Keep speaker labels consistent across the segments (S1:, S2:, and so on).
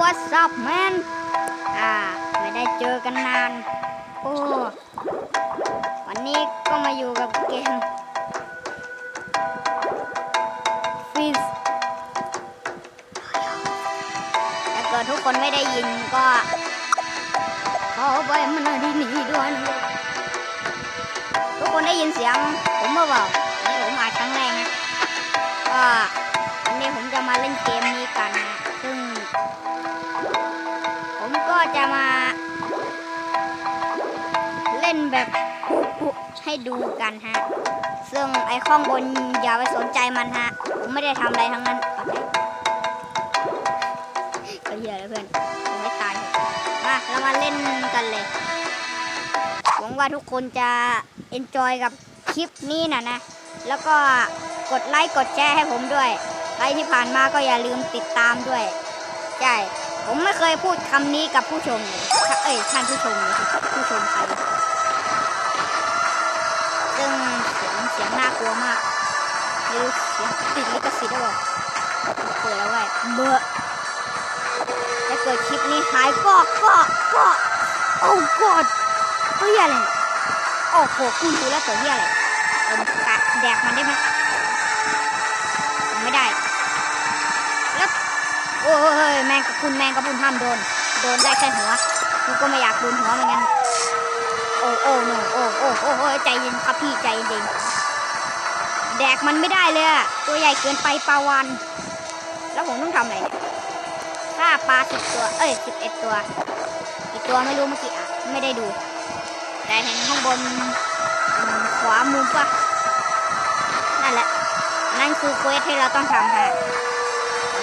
S1: What's up man อ่า ไม่ได้เจอกันนาน โอ้ วันนี้ก็มาอยู่กับเกมฟิสถ้าเกิดทุกคนไม่ได้ยินก็ขอไปมันหน่อยดีหนีด้วยนะทุกคนได้ยินเสียง ผมเปล่านนี้ผมอาจครั้งแรกนะก็วันนี้ผมจะมาเล่นเกมนี้กัน แบบให้ดูกันฮะ ซึ่งไอ้ข้องบนอย่าไปสนใจมันฮะ ผมไม่ได้ทำอะไรทั้งนั้นเคก็เหี้ยเลยเพื่อนผมไม่ตายมาเรามาเล่นกันเลย หวังว่าทุกคนจะเอนจอยกับคลิปนี้นะนะ แล้วก็กดไลค์กดแชร์ให้ผมด้วย ใครที่ผ่านมาก็อย่าลืมติดตามด้วย ใช่ ผมไม่เคยพูดคำนี้กับผู้ชมเลยเอ้ยท่านผู้ชมเลยผู้ชมใคร ซึ่งเสียงเสียงน่ากลัวมากไม่รู้เสียงติดลิขสิทธิ์หรือเปล่าเปิดแล้วเว้ยเบอะถ้าเกิดคลิปนี้หายก็ก็ก็โอ้กอดตัวเหี้ยอะไรเนี่ยโอ้โหคุณดูแล้วตัวเหี้ยอะไรเออกะแดกมันได้ไหมไม่ได้ แล้วโอ้ยแมงกะพรุนแมงกะพรุนห้ามโดน โดนได้แค่หัวกูก็ไม่อยากโดนหัวเหมือนกัน อ้โอ้โนโอ้โอ้โอ้โอ้ใจเย็นครับพี่ใจเย็นแดกมันไม่ได้เลยตัวใหญ่เกินไปปลาวัน แล้วผมต้องทำอะไรเนี่ยฆ่าปลาสิบตัว เอ้ยสิบเอ็ดตัว อีกตัวไม่รู้เมื่อกี้อะ ไม่ได้ดู แต่เห็นข้างบนขวามุมปะนั่นแหละ นั่นคือเควสที่เราต้องทำฮะ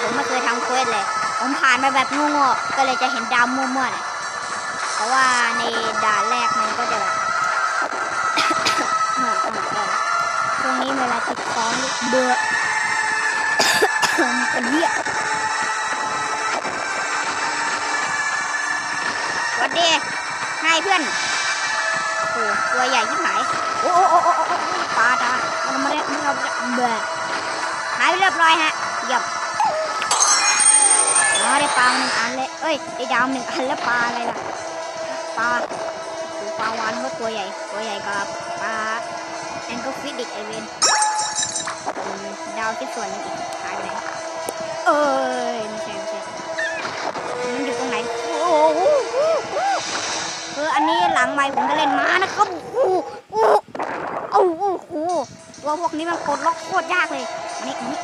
S1: ผมไม่เคยทำเควสเลย ผมผ่านมาแบบโง่ๆก็เลยจะเห็นดาวมั่วๆเนี่ยเพราะว่าในด่านแรกมัน แบบอ่าอ่าเออช่วงนี้เวลาติดคอนเบื่อเป็นเหี้ยสวัสดีให้เพื่อนโอ้ตัวใหญ่ที่หายโอ้โอ้โอ้โอ้โอ้ปลาตามันมาเรียกมันมาเรียกเบื่อหายเรียบร้อยฮะเยี่ยมอ๋อได้ปลาหนึ่งอันเลย เอ้ย ได้ดาวหนึ่งอันแล้วปลาอะไรล่ะ ปลา ปลาวานก็ตัวใหญ่ ตัวใหญ่กับปลาแองก็ฟิดิกไอเวนดาวที่ส่วนนึงอีกหายไปไหนเอ้ยไม่ใช่ไม่ใช่มันอยู่ตรงไหนโอ้โหคืออันนี้หลังไม้ผมจะเล่นม้านะครับโอ้โหโอ้โหโอ้โหตัวพวกนี้มันกดล็อกโคตรยากเลยอันนี้อันนี้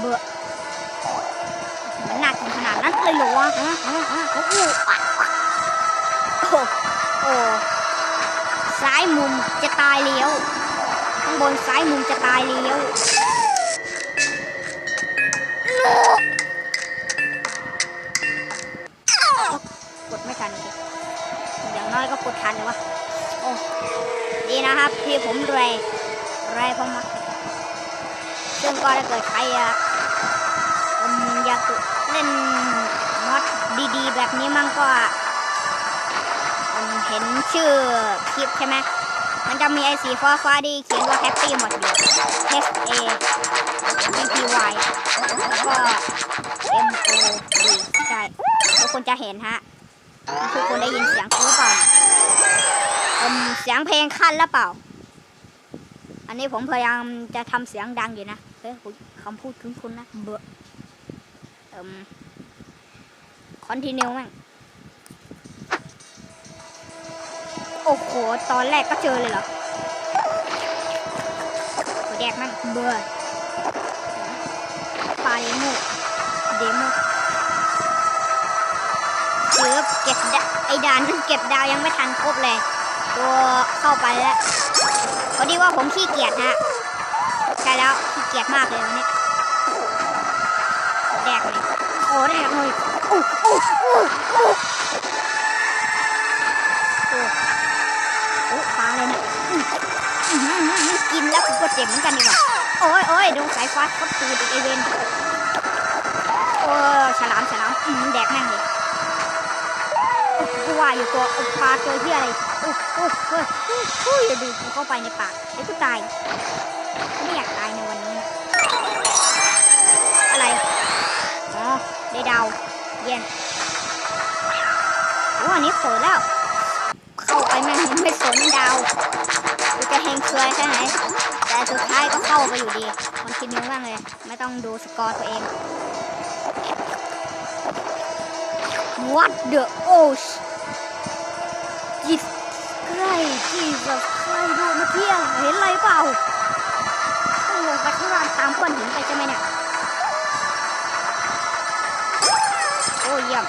S1: เบื่อมันน่ากินขนาดนั้นเลยเหรอวะฮะฮะฮะโอ้โหอะ โอ้โหซ้ายมุมจะตายเลี้ยว ข้างบนซ้ายมุมจะตายเลี้ยวกดไม่ทันอย่างน้อยก็กดทันเลยวะโอ้ดีนะครับที่ผมแรวยรวยเพราะมดซึ่งก็ถ้าเกิดใครอะอืมอยากเล่นมอดดีๆ แบบนี้มั่งก็ ห็นชื่อคลิปใช่ไหมมันจะมีไอสีฟ้าฟ้าๆที่เขียนว่าแฮปปี้หมดอยู่ H A P P Y แล้วก็ M O D ใช่ทุกคนจะเห็นฮะทุกคนได้ยินเสียงหรือเปล่าเอิ่มเสียงเพลงขั้นแล้วเปล่า อันนี้ผมพยายามจะทำเสียงดังอยู่นะเฮ้ยคำพูดคุ้นๆนะเบอะเอ่มคอนติเนียมั่ง โอ้โห ตอนแรกก็เจอเลยเหรอโอแดกมันเบื่อปลาเดโมเดโมเกือบเก็บดาไอ้ด่านนั้นเก็บดาวยังไม่ทันครบเลย ตัวเข้าไปแล้วพอดีว่าผมขี้เกียจฮะใช่แล้วขี้เกียจมากเลยวันนี้แดกเลยโอ้แดกเลยอู้อู้อู้อู้โอ้โอ้ ปลาเลยกินแล้วกูก็เจ็บเหมือนกันดีกว่าโอ้ยโอ้ยโดนสายฟ้าเขาตูดอีกไอเวนโอ้ยฉลามฉลามอืมแดกแม่งเลยกูว่าอยู่ตัวอุปลาตัวเฮียอะไรโอ้โอ้เฮ้ยโอ้ยอย่าดูกูเข้าไปในปากเดี๋ยวกูตายกูไม่อยากตายในวันนี้นะไรอะไราวเย็นโอ้อันนี้เปิดแล้ว เข้าไปแม่งไม่สน ไปอยู่ดีมันคิดนิ้วบ้างเลย ไม่ต้องดูสกอร์ตัวเอง What the osh Jesus Christ Jesus Christ ดูเมื่อกี้เห็นอะไรเปล่าต้องลงไปข้างล่างตามก้อนหินไปใช่ไหมเนี่ย โอ้เยี่ยม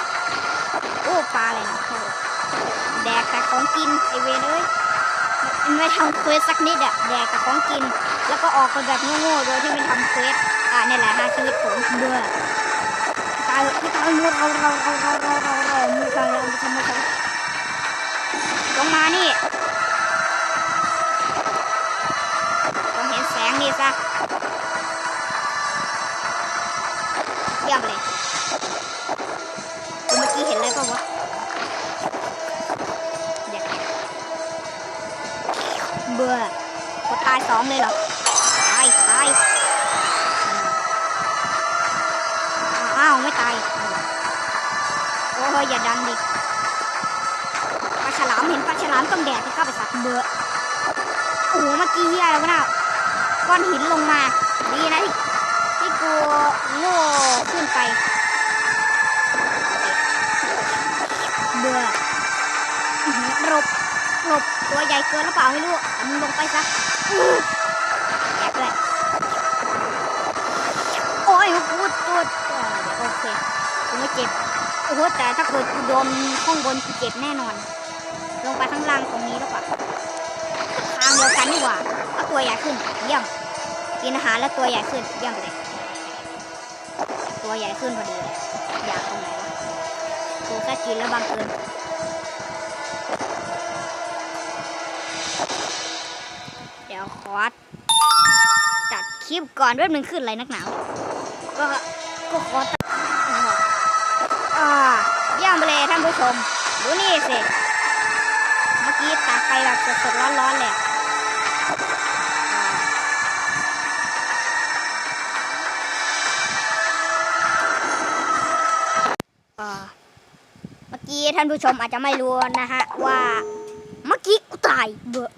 S1: โอ้ปลาอะไรเลยโอ้แดกแต่ของกินไอเวนเอ้ยไม่ไม่ทำเควสสักนิดอะแดกแต่ของกิน แล้วก็ออกไปแบบโง่ๆโดยที่ไม่ทำเควสอ่าเนี่ยแหละฮะชีวิตผมเบื่อตายพี่ตายหมดเราเราเราเราเราเราเราไม่ใช่เราไม่ใช่ไม่ใช่ลงมานี่ต้องเห็นแสงนี่ซะเยี่ยมเลยเมื่อกี้เห็นอะไรป่าวะเบื่อก็ตายสองเลยเหรอ ตายโอ้ยอย่าดันดิปลาฉลามเห็นปลาฉลามต้องแดดที่เข้าไปสัตว์เบื่อโอ้โหเมื่อกี้เฮียอะไรวะน่ะก้อนหินลงมา ดีนะที่ที่กูโง่ขึ้นไปเบื่อหลบหลบตัวใหญ่เกินหรือเปล่าไม่รู้มึงลงไปซะอื้อแอบเลยโอ้ ยกูตัวโอเคกูไม่เจ็บโอ้โหแต่ถ้าเกิดกูโดนข้างบนกูเจ็บแน่นอน ลงไปข้างล่างตรงนี้แล้วกว่าทางเดียวกันดีกว่าเอาตัวใหญ่ขึ้นเยี่ยมกินอาหารแล้วตัวใหญ่ขึ้นเยี่ยมไปเลย ตัวใหญ่ขึ้นพอดีเลยอยากตรงไหนวะกูแค่กินแล้วบางเกินเดี๋ยวขอตัดคลิปก่อนแป๊บนึงขึ้นอะไรนักหนาว ก็ก็ขอตัดอ่าเยี่ยมไปเลยท่านผู้ชม ดูนี่สิ เมื่อกี้ตัดไปแบบสดๆร้อนๆเลยอะเมื่อกี้ท่านผู้ชมอาจจะไม่รู้นะฮะว่า เมื่อกี้กูตายเบอะ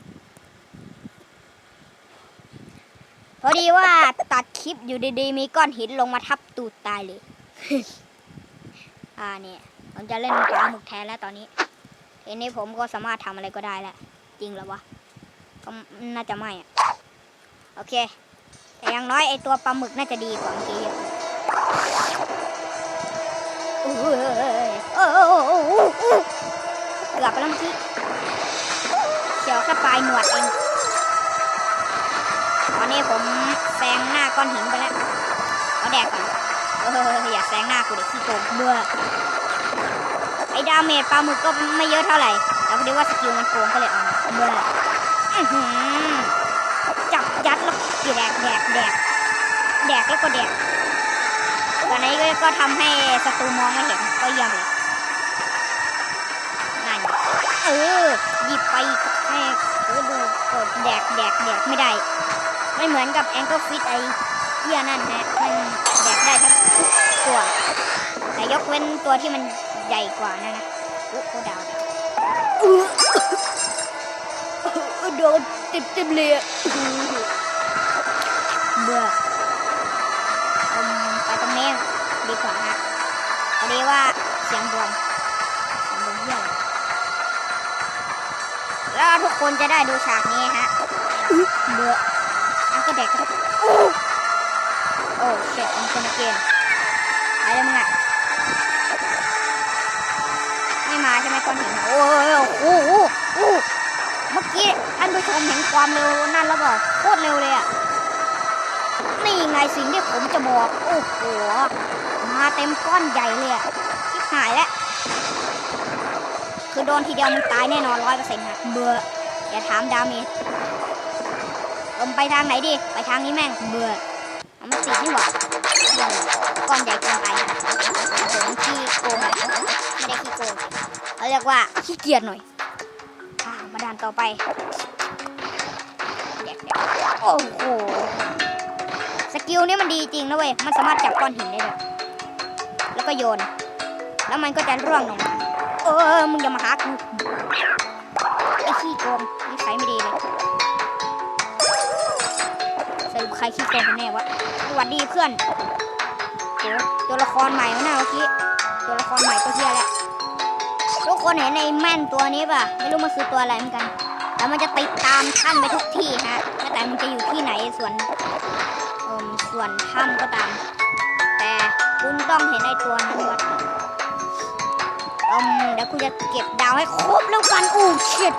S1: อดีว่าตัดคลิปอยู่ดีๆ มีก้อนหินลงมาทับตูดตายเลย อ่าเนี่ยผมจะเล่นปลาหมึกแทนแล้วตอนนี้ทีนี้ผมก็สามารถทำอะไรก็ได้แล้ว จริงหรอวะ ก็น่าจะไม่อะโอเค แต่อยังน้อยไอตัวปลาหมึกน่าจะดีกว่าเมื่อกี้เยอะเกือบไปแล้วเมื่อกี้เฉียวแค่ปลายหนวดเอง อนนี้ผมแซงหน้าก้อนหินไปแล้วเอาแดกก่อนเอออย่าแซงหน้ากูเด็กขี้โกงเบื่อไอ้ดาเมจปลาหมึกก็ไม่เยอะเท่าไหร่แต่พอดีว่าสกิลมันโกงก็เลยเอาเบื่ออื้อหือจับยัดแล้วแดกแดกแดกแดกแล้วก็แดกตอนนี้ก็ทำให้ศัตรูมองไม่เห็นก็เยี่ยมเลยนั่นเออหยิบไปให้ดูกดแดกแดกแดกไม่ได้ ไม่เหมือนกับแองเกิลฟิตไอเฮียนั่นฮะมันแดกได้ทั้งทุกตัว แต่ยกเว้นตัวที่มันใหญ่กว่านั่นนะอุ๊โอ้ดาวดาวอื้อโดนติดติดเลยอะเบื่ออืมไปตรงนี้ดีกว่าฮะพอดีว่าเสียงดวงเสียงดวงเยี่ยมแล้วทุกคนจะได้ดูฉากนี้ฮะอื้อเบื่ออัน ก็เด็กครับอู้โอ้เช็ดมันคนเกนไปเลยมึงอะไม่มาใช่ไหมก้อนหินโอ้ยโอ้โหโอ้โหเมื่อกี้ท่านผู้ชมเห็นความเร็วนั่นแล้วบอกโคตรเร็วเลยอะนี่ไงสิ่งที่ผมจะบอกโอ้โหมาเต็มก้อนใหญ่เลยอะชิบหายแล้วคือโดนทีเดียวมันตายแน่นอนร้อยเปอร์เซ็นต์ฮะเบื่ออย่าถามดาเมจ มไปทางไหนดี ไปทางนี้แม่งเบื่อเอามาติดนี่หว่าก้อนใหญ่เกินไปผมขี้โกงไม่ได้ขี้โกงเขาเรียกว่าขี้เกียจหน่อยอ่ามาด่านต่อไปโอ้โหสกิลนี้มันดีจริงนะเว้ยมันสามารถจับก้อนหินได้ด้วยแล้วก็โยน แล้วมันก็จะร่วงลงมาเออมึงอย่ามาหากูไอ้ขี้โกงนิสัยไม่ดีเลย ใครขี้โกงกันแน่วะสวัสดีเพื่อนโอ้ตัวละครใหม่วะนะเมื่อกี้ ตัวละครใหม่ตัวเฮียแหละทุกคนเห็นไอ้แม่นตัวนี้ป่ะ ไม่รู้มันคือตัวอะไรเหมือนกัน แต่มันจะติดตามท่านไปทุกที่ฮะไม่แต่มันจะอยู่ที่ไหนส่วนเอ่มส่วนถ้ำก็ตาม แต่คุณต้องเห็นไอ้ตัวนั้นวัดเอืมเดี๋ยวคุณจะเก็บดาวให้ครบแล้วกันอู้ชิด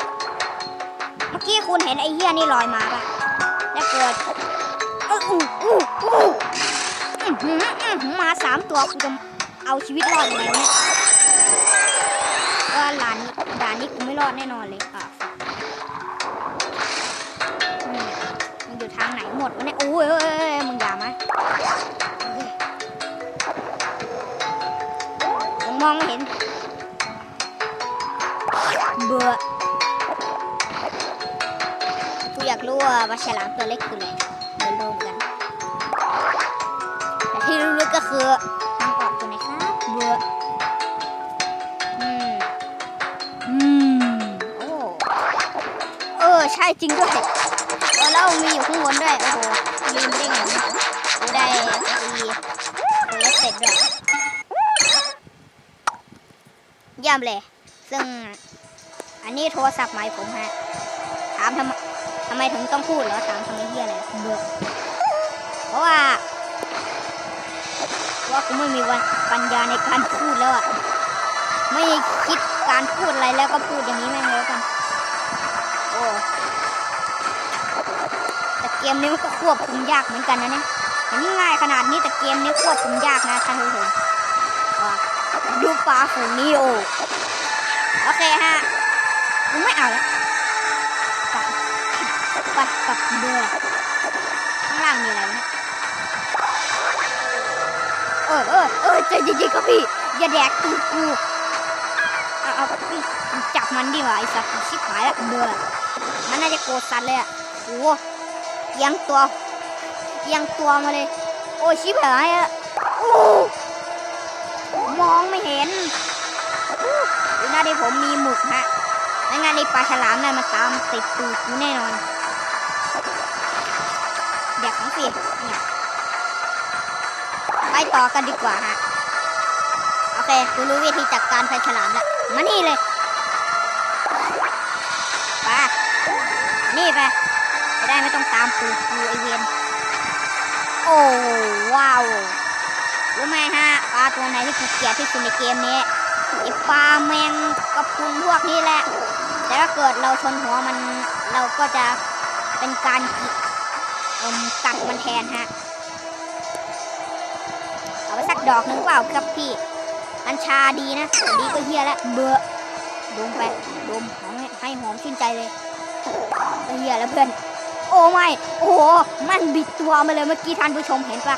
S1: เมื่อกี้คุณเห็นไอ้เหี้ยนี่ลอยมาป่ะแล้วเกิด มาสามตัวกูจะเอาชีวิตรอดยังไงเนี่ยว่าร้านนี้ร้านนี้กูไม่รอดแน่นอนเลยอะมันอยู่ทางไหนหมดวะเนี่ยโอ้ยมึงอย่ามาเฮ้ยผมมองไม่เห็น เบื่อกูอยากรู้ว่าปลาฉลามตัวเล็กคืออะไรเดินลมกันแต่ที่รู้ๆ ก็คือทางออกตัวไหนครับเบื่ออืมอืมโอ้เออใช่จริงด้วยเออแล้วมีอยู่ข้างบนด้วยโอ้โหลืมได้ไงได้ดีโอ้เสร็จด้วยเยี่ยมเลย ซึ่งอันนี้โทรศัพท์ใหม่ผมฮะ ถามทำไมทำไมถึงต้องพูดเหรอ ถามทำไมเฮียอะไรเบื่อเพราะว่า ว่ากูไม่มีวันปัญญาในการพูดแล้วอะไม่คิดการพูดอะไรแล้วก็พูดอย่างนี้แม่งเลยแล้วกัน โอ้แต่เกมนี้มันก็ควบคุมยากเหมือนกันนะเนี่ยเห็นง่ายขนาดนี้แต่เกมนี้ควบคุมยากนะท่านผู้ชมว้าดูปลาฝูงนี้โอ้โอเคฮะกูไม่เอาแล้วกลับไปกลับเรือข้างล่างมีอะไรวะ เออเออเออใจเย็นๆครับพี่ อย่าแดกตูดกูเอาเอาพี่จับมันดีกว่าไอ้สัตว์ชิบหายแล้วเบื่อมันน่าจะโกรธสัตว์เลยอะโอ้เอียงตัวเอียงตัวมาเลย โอ้ชิบหายอะโอ้มองไม่เห็นดูหน้าที่ผมมีหมึกฮะไม่งั้นไอ้ปลาฉลามนั่นมันตามติดตูดกูแน่นอนเด็กของสิเนี่ ต่อกันดีกว่าฮะ โอเคกูรู้วิธีจัดการไฟฉลามแล้ว มานี่เลยไปนี่ไปจะได้ไม่ต้องตามกูกูไอเวนโอ้ว้าวรู้ไหมฮะปลาตัวไหนที่กูเกลียดที่สุดในเกมนี้ไอปลาแมงกระพุนพวกนี้แหละแต่ถ้าเกิดเราชนหัวมันเราก็จะเป็นการกัดมันแทนฮะ ดอกหนึ่งเปล่าครับพี่กัญชาดีนะดีก็เฮียแล้วเบื่อดมไปดมหอมให้ให้หอมชื่นใจเลยก็เฮียแล้วเพื่อน โอ้ไม่ โอ้โหมันบิดตัวมาเลยเมื่อกี้ท่านผู้ชมเห็นปะ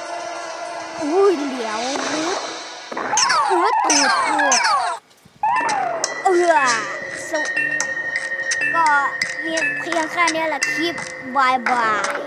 S1: อุ้ยเหลียวรึเออตูดกูดเออสุก็มีเพียงแค่นี้แหละคลิปบายบาย